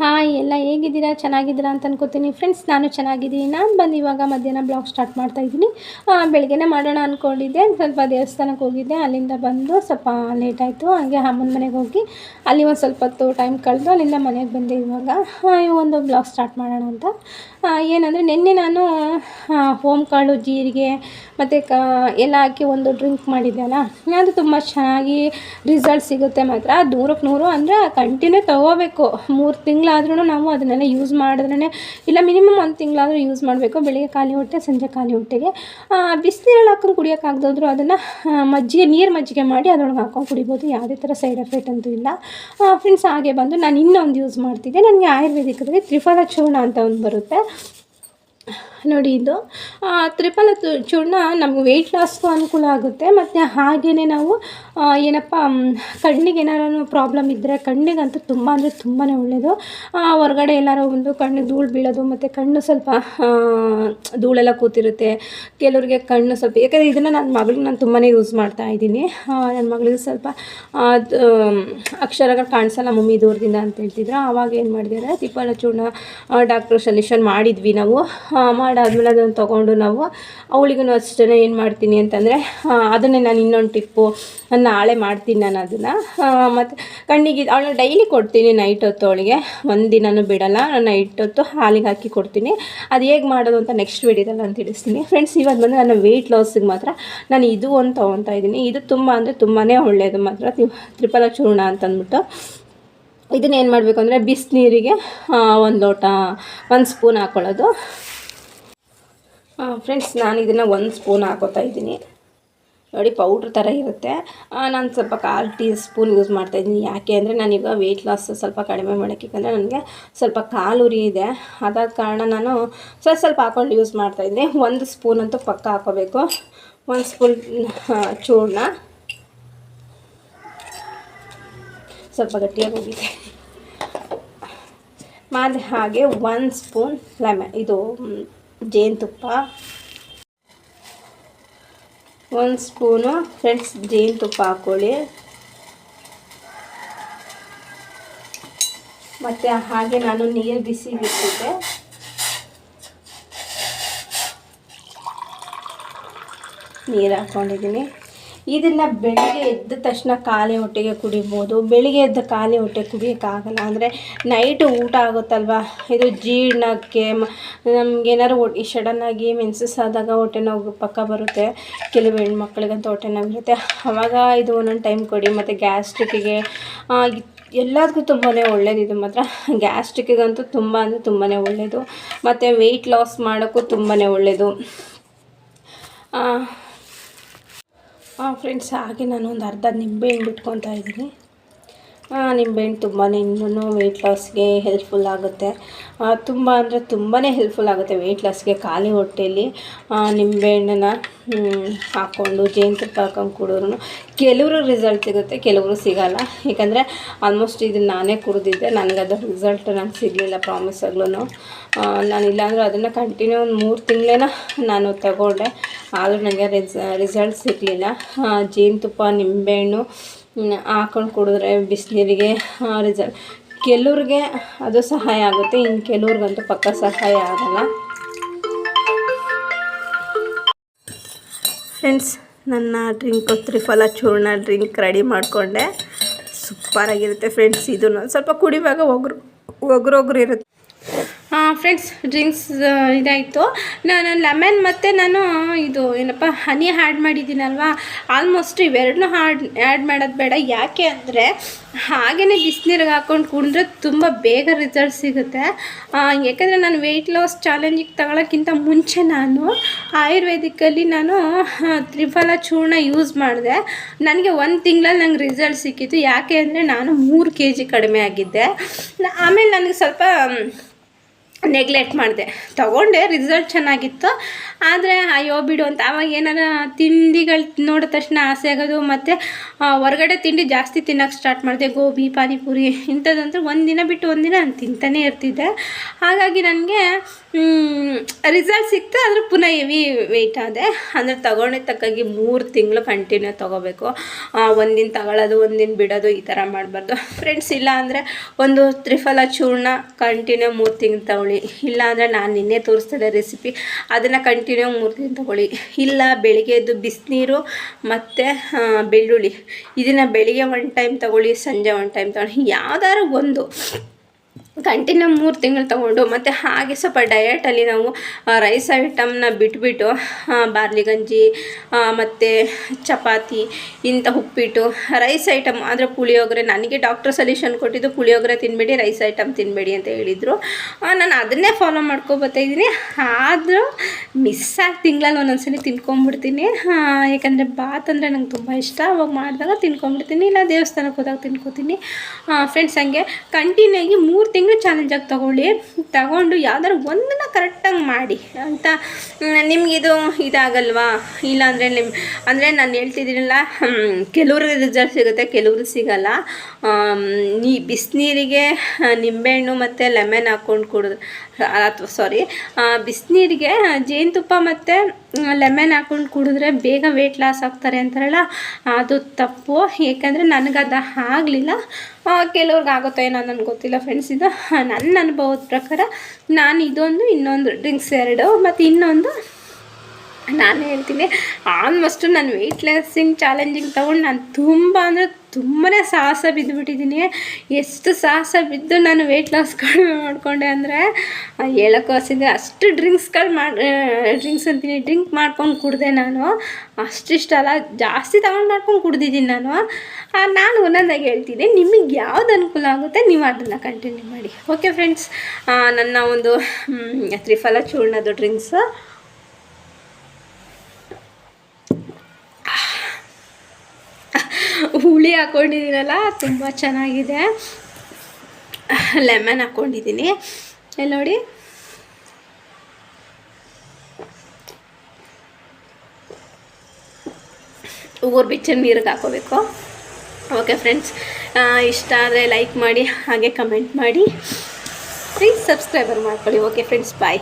Hi, ಎಲ್ಲ ಹೇಗಿದ್ದೀರಾ? ಚೆನ್ನಾಗಿದ್ದೀರಾ ಅಂತ ಅನ್ಕೋತೀನಿ. ಫ್ರೆಂಡ್ಸ್ ನಾನು ಚೆನ್ನಾಗಿದ್ದೀನಿ. ನಾನು ಬಂದು ಇವಾಗ ಮಧ್ಯಾಹ್ನ ಬ್ಲಾಗ್ ಸ್ಟಾರ್ಟ್ ಮಾಡ್ತಾ ಇದ್ದೀನಿ. ಬೆಳಗ್ಗೆನೇ ಮಾಡೋಣ ಅಂದ್ಕೊಂಡಿದ್ದೆ ಸ್ವಲ್ಪ ದೇವಸ್ಥಾನಕ್ಕೆ ಹೋಗಿದ್ದೆ. ಅಲ್ಲಿಂದ ಬಂದು ಸ್ವಲ್ಪ ಲೇಟ್ ಆಯಿತು. ಹಾಗೆ ಅಮ್ಮನ ಮನೆಗೆ ಹೋಗಿ ಅಲ್ಲಿ ಒಂದು ಸ್ವಲ್ಪ ಹೊತ್ತು ಟೈಮ್ ಕಳೆದು ಅಲ್ಲಿಂದ ಮನೆಗೆ ಬಂದೆ ಇವಾಗ. ಒಂದು ಬ್ಲಾಗ್ ಸ್ಟಾರ್ಟ್ ಮಾಡೋಣ ಅಂತ. ಏನಂದರೆ ನಿನ್ನೆ ನಾನು ಹೋಮ್ ಕಾಳು, ಜೀರಿಗೆ ಮತ್ತು ಕ, ಎಲ್ಲ ಹಾಕಿ ಒಂದು ಡ್ರಿಂಕ್ ಮಾಡಿದ್ದೆಲ್ಲ ಅದು ತುಂಬ ಚೆನ್ನಾಗಿ ರಿಸಲ್ಟ್ ಸಿಗುತ್ತೆ ಮಾತ್ರ. ನೂರಕ್ಕೆ ನೂರು ಅಂದರೆ ಕಂಟಿನ್ಯೂ ತೊಗೋಬೇಕು. ಮೂರು ತಿಂಗಳಾದ್ರೂ ನಾವು ಅದನ್ನೆಲ್ಲ ಯೂಸ್ ಮಾಡಿದ್ರೇ ಇಲ್ಲ ಮಿನಿಮಮ್ ಒಂದು ತಿಂಗಳಾದರೂ ಯೂಸ್ ಮಾಡಬೇಕು. ಬೆಳಿಗ್ಗೆ ಖಾಲಿ ಹೊಟ್ಟೆ, ಸಂಜೆ ಖಾಲಿ ಹೊಟ್ಟೆಗೆ. ಬಿಸಿನೀರಲ್ಲಿ ಹಾಕೊಂಡು ಕುಡಿಯೋಕ್ಕಾಗ್ದಾದ್ರೂ ಅದನ್ನು ಮಜ್ಜಿಗೆ, ನೀರು ಮಜ್ಜಿಗೆ ಮಾಡಿ ಅದರೊಳಗೆ ಹಾಕೊಂಡು ಕುಡಿಬೋದು. ಯಾವುದೇ ಥರ ಸೈಡ್ ಎಫೆಕ್ಟ್ ಅಂತೂ ಇಲ್ಲ. ಫ್ರೆಂಡ್ಸ್ ಹಾಗೆ ಬಂದು ನಾನು ಇನ್ನೊಂದು ಯೂಸ್ ಮಾಡ್ತಿದ್ದೆ. ನನಗೆ ಆಯುರ್ವೇದಿಕದಲ್ಲಿ ತ್ರಿಫಲ ಚೂರ್ಣ ಅಂತ ಒಂದು ಬರುತ್ತೆ. ನೋಡಿ ಇದು. ಆ, ತ್ರಿಫಲ ತು- ಚೂರ್ಣ ನಮ್ಗೆ ವೆಯ್ಟ್ ಲಾಸ್ಗೂ ಅನುಕೂಲ ಆಗುತ್ತೆ. ಮತ್ತು ಹಾಗೆಯೇ ನಾವು ಏನಪ್ಪ ಕಣ್ಣಿಗೆ ಏನಾರು ಪ್ರಾಬ್ಲಮ್ ಇದ್ದರೆ ಕಣ್ಣಿಗಂತೂ ತುಂಬ ಅಂದರೆ ತುಂಬಾ ಒಳ್ಳೆಯದು ಹೊರಗಡೆ ಎಲ್ಲಾರು ಒಂದು ಕಣ್ಣಿಗೆ ಧೂಳು ಬೀಳೋದು ಮತ್ತು ಕಣ್ಣು ಸ್ವಲ್ಪ ಧೂಳೆಲ್ಲ ಕೂತಿರುತ್ತೆ. ಕೆಲವ್ರಿಗೆ ಕಣ್ಣು ಸ್ವಲ್ಪ ಯಾಕಂದರೆ ಇದನ್ನು ನನ್ನ ಮಗಳಿಗೆ ನಾನು ತುಂಬಾ ಯೂಸ್ ಮಾಡ್ತಾ ಇದ್ದೀನಿ. ನನ್ನ ಮಗಳಿಗೆ ಸ್ವಲ್ಪ ಅಕ್ಷರಗಳು ಕಾಣಿಸಲ್ಲ ಮಮ್ಮಿ ದೂರದಿಂದ ಅಂತ ಹೇಳ್ತಿದ್ರು. ಆವಾಗ ಏನು ಮಾಡಿದ್ದಾರೆ ತಿಪ್ಪಲ ಚೂರ್ಣ ಡಾಕ್ಟ್ರು ಸೊಲ್ಯೂಷನ್ ಮಾಡಿದ್ವಿ ನಾವು. ಮಾಡಾದ್ಮೇಲೆ ಅದನ್ನು ತೊಗೊಂಡು ನಾವು ಅವಳಿಗೂ ಅಷ್ಟೇ ಏನು ಮಾಡ್ತೀನಿ ಅಂತಂದರೆ ಅದನ್ನೇ ನಾನು ಇನ್ನೊಂದು ಟಿಪ್ಪು, ನಾಳೆ ಮಾಡ್ತೀನಿ ನಾನು ಅದನ್ನು. ಮತ್ತು ಕಣ್ಣಿಗೆ, ಅವಳು ಡೈಲಿ ಕೊಡ್ತೀನಿ ನೈಟ್ ಹೊತ್ತು ಅವಳಿಗೆ. ಒಂದು ದಿನನೂ ಬಿಡಲ್ಲ, ನಾನು ನೈಟ್ ಹೊತ್ತು ಹಾಲಿಗೆ ಹಾಕಿ ಕೊಡ್ತೀನಿ. ಅದು ಹೇಗೆ ಮಾಡೋದು ಅಂತ ನೆಕ್ಸ್ಟ್ ವೀಡಿಯೋದಲ್ಲಿ ನಾನು ತಿಳಿಸ್ತೀನಿ. ಫ್ರೆಂಡ್ಸ್ ಇವಾಗ ಬಂದು ನನ್ನ ವೆಯ್ಟ್ ಲಾಸಿಗೆ ಮಾತ್ರ ನಾನು ಇದು ಒಂದು ತೊಗೊತಾ ಇದ್ದೀನಿ. ಇದು ತುಂಬ ಅಂದರೆ ತುಂಬಾ ಒಳ್ಳೆಯದು ಮಾತ್ರ, ತ್ರಿ- ತ್ರಿಫಲ ಚೂರ್ಣ ಅಂತಂದ್ಬಿಟ್ಟು. ಇದನ್ನೇನು ಮಾಡಬೇಕು ಅಂದರೆ ಬಿಸಿನೀರಿಗೆ ಒಂದು ಲೋಟ, ಒಂದು ಸ್ಪೂನ್ ಹಾಕ್ಕೊಳ್ಳೋದು ಫ್ರೆಂಡ್ಸ್ ನಾನು ಇದನ್ನು ಒಂದು ಸ್ಪೂನ್ ಹಾಕೋತಾ ಇದ್ದೀನಿ. ನೋಡಿ ಪೌಡ್ರ್ ಥರ ಇರುತ್ತೆ. ನಾನು ಸ್ವಲ್ಪ ಕಾಲು ಟೀ ಸ್ಪೂನ್ ಯೂಸ್ ಮಾಡ್ತಾಯಿದ್ದೀನಿ ಯಾಕೆ ಅಂದರೆ ನಾನೀಗ ವೆಯ್ಟ್ ಲಾಸ್ ಸ್ವಲ್ಪ ಕಡಿಮೆ ಮಾಡೋಕ್ಕೆ ಯಾಕಂದರೆ ನನಗೆ ಸ್ವಲ್ಪ ಕಾಲು ಉರಿ ಇದೆ. ಅದಾದ ಕಾರಣ ನಾನು ಸ್ವಲ್ಪ ಸ್ವಲ್ಪ ಹಾಕೊಂಡು ಯೂಸ್ ಮಾಡ್ತಾಯಿದ್ದೀನಿ ಒಂದು ಸ್ಪೂನ್ ಅಂತೂ ಪಕ್ಕ ಹಾಕೋಬೇಕು. ಒಂದು ಸ್ಪೂನ್ ಚೂರ್ಣ. ಸ್ವಲ್ಪ ಗಟ್ಟಿಯಾಗಿ ಹೋಗಿದೆ ಮಾದ ಹಾಗೆ ಒಂದು ಸ್ಪೂನ್ ಲೆಮನ್ ಇದು ಜೇನುತುಪ್ಪ. ಒಂದು ಸ್ಪೂನು ಫ್ರೆಂಡ್ಸ್ ಜೇನುತುಪ್ಪ ಹಾಕ್ಕೊಳ್ಳಿ ಮತ್ತು ಹಾಗೆ ನಾನು ನೀರು ಬಿಸಿ ಬಿಟ್ಟಿದ್ದೆ. ನೀರು ಹಾಕ್ಕೊಂಡಿದ್ದೀನಿ ಇದನ್ನು ಬೆಳಿಗ್ಗೆ ಎದ್ದ ತಕ್ಷಣ ಖಾಲಿ ಹೊಟ್ಟೆಗೆ ಕುಡಿಬೋದು. ಬೆಳಿಗ್ಗೆ ಎದ್ದ ಖಾಲಿ ಹೊಟ್ಟೆ ಕುಡಿಯೋಕ್ಕಾಗಲ್ಲ. ಅಂದರೆ ನೈಟು ಊಟ ಆಗುತ್ತಲ್ವ? ಇದು ಜೀರ್ಣಕ್ಕೆ ನಮಗೇನಾದ್ರು ಹೊಟ್ಟೆ ಸಡನ್ನಾಗಿ ಮೆನ್ಸಸ್ ಆದಾಗ ಹೊಟ್ಟೆ ನೋವು ಪಕ್ಕ ಬರುತ್ತೆ. ಕೆಲವು ಹೆಣ್ಮಕ್ಳಿಗಂತೂ ಹೊಟ್ಟೆ ನೋವು ಇರುತ್ತೆ. ಆವಾಗ ಇದು ಒಂದೊಂದು ಟೈಮ್ ಕೊಡಿ. ಮತ್ತು ಗ್ಯಾಸ್ಟ್ರಿಕ್ಕಿಗೆ ಎಲ್ಲದಕ್ಕೂ ತುಂಬಾ ಇದು ಮಾತ್ರ. ಗ್ಯಾಸ್ಟ್ರಿಕ್ಕಿಗಂತೂ ತುಂಬ ಅಂದರೆ ತುಂಬಾ ಒಳ್ಳೆಯದು ಮತ್ತು ವೆಯ್ಟ್ ಲಾಸ್ ಮಾಡೋಕ್ಕೂ ತುಂಬಾ ಒಳ್ಳೆಯದು ಫ್ರೆಂಡ್ಸ್ ಹಾಗೆ ನಾನು ಒಂದು ಅರ್ಧ ನಿಂಬೆಹಣ್ಣು ಬಿಟ್ಕೊತಾ ಇದ್ದೀನಿ. ನಿಂಬೆಹಣ್ಣು ತುಂಬಾ ಇನ್ನೂ ವೆಯ್ಟ್ ಲಾಸ್ಗೆ ಹೆಲ್ಪ್ಫುಲ್ ಆಗುತ್ತೆ. ತುಂಬ ಅಂದರೆ ತುಂಬಾ ಹೆಲ್ಪ್ಫುಲ್ ಆಗುತ್ತೆ ವೆಯ್ಟ್ ಲಾಸ್ಗೆ ಖಾಲಿ ಹೊಟ್ಟೆಯಲ್ಲಿ ನಿಂಬೆಹಣ್ಣನ್ನು ಹಾಕ್ಕೊಂಡು ಜೇನುತುಪ್ಪ ಹಾಕೊಂಡು ಕುಡಿದ್ರು ಕೆಲವರು ರಿಸಲ್ಟ್ ಸಿಗುತ್ತೆ, ಕೆಲವರು ಸಿಗಲ್ಲ. ಯಾಕಂದರೆ ಆಲ್ಮೋಸ್ಟ್ ಇದನ್ನು ನಾನೇ ಕುಡಿದಿದ್ದೆ. ನನಗದು ರಿಸಲ್ಟ್ ನನಗೆ ಸಿಗಲಿಲ್ಲ ಪ್ರಾಮಿಸ್ ಆಗ್ಲೂ ನಾನು ಇಲ್ಲಾಂದರೂ ಅದನ್ನು ಕಂಟಿನ್ಯೂ ಒಂದು ಮೂರು ತಿಂಗಳೇನ ನಾನು ತಗೊಂಡೆ. ಆದರೂ ನನಗೆ ರಿಸ್ ರಿಸಲ್ಟ್ ಸಿಗಲಿಲ್ಲ. ಜೇನುತುಪ್ಪ ನಿಂಬೆಹಣ್ಣು ಹಾಕೊಂಡು ಕುಡಿದ್ರೆ ಬಿಸಿನೀರಿಗೆ ರಿಸಲ್ಟ್ ಕೆಲವ್ರಿಗೆ ಅದು ಸಹಾಯ ಆಗುತ್ತೆ. ಇನ್ನು ಕೆಲವ್ರಿಗಂತೂ ಪಕ್ಕ ಸಹಾಯ ಆಗಲ್ಲ. ಫ್ರೆಂಡ್ಸ್ ನನ್ನ drink triphala churna drink ready ಮಾಡಿಕೊಂಡೆ. ಸೂಪರಾಗಿರುತ್ತೆ ಫ್ರೆಂಡ್ಸ್ ಇದು ಸ್ವಲ್ಪ ಕುಡಿವಾಗ ಒಗ್ರು ಒಗ್ರೊಗ್ರು ಇರುತ್ತೆ. ಫ್ರೆಂಡ್ಸ್ ಡ್ರಿಂಕ್ಸ್ ಇದಾಯಿತು. ನಾನು ಲೆಮನ್ ಮತ್ತು ನಾನು ಇದು ಏನಪ್ಪ ಹನಿ ಆ್ಯಡ್ ಮಾಡಿದ್ದೀನಲ್ವಾ? ಆಲ್ಮೋಸ್ಟ್ ಇವೆರಡನ್ನೂ ಹಾಡ್ ಆ್ಯಡ್ ಮಾಡೋದು ಬೇಡ. ಯಾಕೆ ಅಂದರೆ ಹಾಗೆಯೇ ಬಿಸಿನೀರಿಗೆ ಹಾಕ್ಕೊಂಡು ಕುಡಿದ್ರೆ ತುಂಬ ಬೇಗ ರಿಸಲ್ಟ್ ಸಿಗುತ್ತೆ. ಯಾಕೆಂದರೆ ನಾನು ವೆಯ್ಟ್ ಲಾಸ್ ಚಾಲೆಂಜಿಗೆ ತಗೊಳ್ಳೋಕ್ಕಿಂತ ಮುಂಚೆ ನಾನು ಆಯುರ್ವೇದಿಕಲ್ಲಿ ನಾನು ತ್ರಿಫಲ ಚೂರ್ಣ ಯೂಸ್ ಮಾಡಿದೆ. ನನಗೆ ಒಂದು ತಿಂಗಳಲ್ಲಿ ನಂಗೆ ರಿಸಲ್ಟ್ ಸಿಕ್ಕಿತ್ತು. ಯಾಕೆ ಅಂದರೆ, ನಾನು ಮೂರು ಕೆ ಜಿ ಕಡಿಮೆ ಆಗಿದ್ದೆ. ಆಮೇಲೆ ನನಗೆ ಸ್ವಲ್ಪ ನೆಗ್ಲೆಕ್ಟ್ ಮಾಡಿದೆ. ತೊಗೊಂಡೆ ರಿಸಲ್ಟ್ ಚೆನ್ನಾಗಿತ್ತು. ಆದರೆ, ಅಯ್ಯೋ ಬಿಡು ಅಂತ. ಆವಾಗ ಏನಾರ ತಿಂಡಿಗಳು ನೋಡಿದ ತಕ್ಷಣ ಆಸೆ ಆಗೋದು, ಮತ್ತು ಹೊರಗಡೆ ತಿಂಡಿ ಜಾಸ್ತಿ ತಿನ್ನೋಕೆ ಸ್ಟಾರ್ಟ್ ಮಾಡಿದೆ. ಗೋಬಿ, ಪಾನಿಪುರಿ ಇಂಥದ್ದಂದ್ರೆ ಒಂದಿನ ಬಿಟ್ಟು ಒಂದಿನ ನಾನು ತಿಂತಾನೆ ಇರ್ತಿದ್ದೆ. ಹಾಗಾಗಿ ನನಗೆ ರಿಸಲ್ಟ್ ಸಿಕ್ತು, ಆದರೆ ಪುನಃ ಹೆವಿ ವೆಯ್ಟ್ ಆದೆ. ಅಂದರೆ ತಗೊಂಡಿದ್ದ ತಕ್ಕಾಗಿ ಮೂರು ತಿಂಗಳು ಕಂಟಿನ್ಯೂ ತೊಗೋಬೇಕು. ಒಂದಿನ ತಗೊಳ್ಳೋದು ಒಂದಿನ ಬಿಡೋದು, ಈ ಥರ ಮಾಡಬಾರ್ದು. ಫ್ರೆಂಡ್ಸ್ ಇಲ್ಲ ಅಂದರೆ ಒಂದು ತ್ರಿಫಲ ಚೂರ್ಣ ಕಂಟಿನ್ಯೂ ಮೂರು ತಿಂಗಳು ತಗೊಳ್ಳಿ. ಇಲ್ಲ ಅಂದರೆ ನಾನು ನಿನ್ನೆ ತೋರಿಸ್ತಿದ್ದೆ ರೆಸಿಪಿ ಅದನ್ನು ಕಂಟಿನ್ಯೂ ಮೂರು ತಿಂಗಳು ತಗೊಳ್ಳಿ. ಇಲ್ಲ, ಬೆಳಿಗ್ಗೆ ಎದ್ದು ಬಿಸಿನೀರು ಮತ್ತು ಬೆಳ್ಳುಳ್ಳಿ. ಇದನ್ನು ಬೆಳಿಗ್ಗೆ ಒನ್ ಟೈಮ್ ತಗೊಳ್ಳಿ, ಸಂಜೆ ಒನ್ ಟೈಮ್ ತಗೊಳ್ಳಿ. ಯಾವುದಾದ್ರು ಒಂದು. ಕಂಟಿನ್ಯೂ ಮೂರು ತಿಂಗಳು ತೊಗೊಂಡು ಮತ್ತು ಹಾಗೆ ಸ್ವಲ್ಪ ಡಯಟಲ್ಲಿ ನಾವು ರೈಸ್ ಐಟಮ್ನ ಬಿಟ್ಬಿಟ್ಟು ಬಾರ್ಲಿ ಗಂಜಿ ಮತ್ತು ಚಪಾತಿ, ಇಂಥ ಉಪ್ಪಿಟ್ಟು ರೈಸ್ ಐಟಮ್ ಅಂದರೆ ಪುಳಿಯೋಗರೆ, ನನಗೆ ಡಾಕ್ಟರ್ ಸಲ್ಯೂಷನ್ ಕೊಟ್ಟಿದ್ದು ಪುಳಿಯೋಗರೆ ತಿನ್ನಬೇಡಿ ರೈಸ್ ಐಟಮ್ ತಿನ್ನಬೇಡಿ ಅಂತ ಹೇಳಿದರು. ನಾನು ಅದನ್ನೇ ಫಾಲೋ ಮಾಡ್ಕೋಬರ್ತಾ ಇದ್ದೀನಿ. ಆದರೂ ಮಿಸ್ ಆಗಿ ತಿಂಗಳಲ್ಲಿ ಸಲ ತಿನ್ಕೊಂಬಿಡ್ತೀನಿ. ಯಾಕಂದರೆ ಬಾತ್ ಅಂದರೆ ನಂಗೆ ತುಂಬ ಇಷ್ಟ. ಅವಾಗ ಮಾಡಿದಾಗ ತಿನ್ಕೊಂಬಿಡ್ತೀನಿ, ಇಲ್ಲ ದೇವಸ್ಥಾನಕ್ಕೆ ಹೋದಾಗ ತಿನ್ಕೋತೀನಿ. ಫ್ರೆಂಡ್ಸ್ ಹಂಗೆ ಕಂಟಿನ್ಯೂ ಆಗಿ ಮೂರು ತಿಂಗಳು ತಿಂಗಳು ಚಾಲೆಂಜಾಗಿ ತೊಗೊಳ್ಳಿ. ತಗೊಂಡು ಯಾವ್ದಾದ್ರು ಒಂದನ್ನು ಕರೆಕ್ಟಾಗಿ ಮಾಡಿ ಅಂತ ನಿಮಗಿದು ಇದಾಗಲ್ವಾ? ಇಲ್ಲಾಂದರೆ ನಿಮ್ಮ ಅಂದರೆ ನಾನು ಹೇಳ್ತಿದ್ದೀನಲ್ಲ ಕೆಲವ್ರಿಗೆ ರಿಸಲ್ಟ್ ಸಿಗುತ್ತೆ, ಕೆಲವ್ರಿಗೆ ಸಿಗಲ್ಲ. ನೀ ಬಿಸಿನೀರಿಗೆ ನಿಂಬೆಹಣ್ಣು ಮತ್ತು ಲೆಮನ್ ಹಾಕ್ಕೊಂಡು ಕುಡಿದ್ರೆ ಅಥವಾ ಸಾರಿ ಬಿಸಿನೀರಿಗೆ ಜೇನುತುಪ್ಪ ಮತ್ತು ಲೆಮನ್ ಹಾಕ್ಕೊಂಡು ಕುಡಿದ್ರೆ ಬೇಗ ವೆಯ್ಟ್ ಲಾಸ್ ಆಗ್ತಾರೆ ಅಂತಾರಲ್ಲ, ಅದು ತಪ್ಪು. ಏಕೆಂದರೆ ನನಗದು ಆಗಲಿಲ್ಲ. ಕೆಲವ್ರಿಗೆ ಆಗುತ್ತೋ ಏನೋ ನನಗೆ ಗೊತ್ತಿಲ್ಲ ಫ್ರೆಂಡ್ಸ್ ಇದು. ನನ್ನ ಅನುಭವದ ಪ್ರಕಾರ ನಾನು ಇದೊಂದು ಇನ್ನೊಂದು ಡ್ರಿಂಕ್ಸ್ ಎರಡು ಮತ್ತು ಇನ್ನೊಂದು ನಾನು ಹೇಳ್ತೀನಿ ಆಲ್ಮೋಸ್ಟು ನಾನು ವೆಯ್ಟ್ ಲಾಸಿಂಗ್ ಚಾಲೆಂಜಿಂಗ್ ತೊಗೊಂಡು ನಾನು ತುಂಬ ಅಂದರೆ ತುಂಬಾ ಸಾಹಸ ಬಿದ್ದುಬಿಟ್ಟಿದ್ದೀನಿ. ಎಷ್ಟು ಸಾಹಸ ಬಿದ್ದು ನಾನು ವೆಯ್ಟ್ ಲಾಸ್ ಕಡಿಮೆ ಮಾಡಿಕೊಂಡೆ ಅಂದರೆ ಹೇಳೋಕ್ಕೂ ಹಸಿದೆ ಅಷ್ಟು ಡ್ರಿಂಕ್ಸ್ಗಳು ಮಾಡಿ ಡ್ರಿಂಕ್ಸ್ ಅಂತೀನಿ ಡ್ರಿಂಕ್ ಮಾಡ್ಕೊಂಡು ಕುಡಿದೆ ನಾನು. ಅಷ್ಟಿಷ್ಟಲ್ಲ ಜಾಸ್ತಿ ತಗೊಂಡು ಮಾಡ್ಕೊಂಡು ಕುಡ್ದಿದ್ದೀನಿ ನಾನು. ನಾನು ಒಂದೊಂದಾಗಿ ಹೇಳ್ತೀನಿ ನಿಮಗೆ ಯಾವ್ದು ಅನುಕೂಲ ಆಗುತ್ತೆ ನೀವು ಅದನ್ನು ಕಂಟಿನ್ಯೂ ಮಾಡಿ. ಓಕೆ ಫ್ರೆಂಡ್ಸ್ ನನ್ನ ಒಂದು ತ್ರಿಫಲ ಚೂರ್ಣದ ಡ್ರಿಂಕ್ಸು ಹುಳಿ ಹಾಕ್ಕೊಂಡಿದ್ದೀನಲ್ಲ ತುಂಬ ಚೆನ್ನಾಗಿದೆ. ಲೆಮನ್ ಹಾಕ್ಕೊಂಡಿದ್ದೀನಿ ಎಲ್ಲಿ ನೋಡಿ. ಊರು ಬಿಚ್ಚ ನೀರಿಗೆ ಹಾಕೋಬೇಕು. ಓಕೆ ಫ್ರೆಂಡ್ಸ್ ಇಷ್ಟ ಆದರೆ ಲೈಕ್ ಮಾಡಿ, ಹಾಗೆ ಕಮೆಂಟ್ ಮಾಡಿ. ಪ್ಲೀಸ್ ಸಬ್ಸ್ಕ್ರೈಬರ್ ಮಾಡ್ಕೊಳ್ಳಿ. Okay friends bye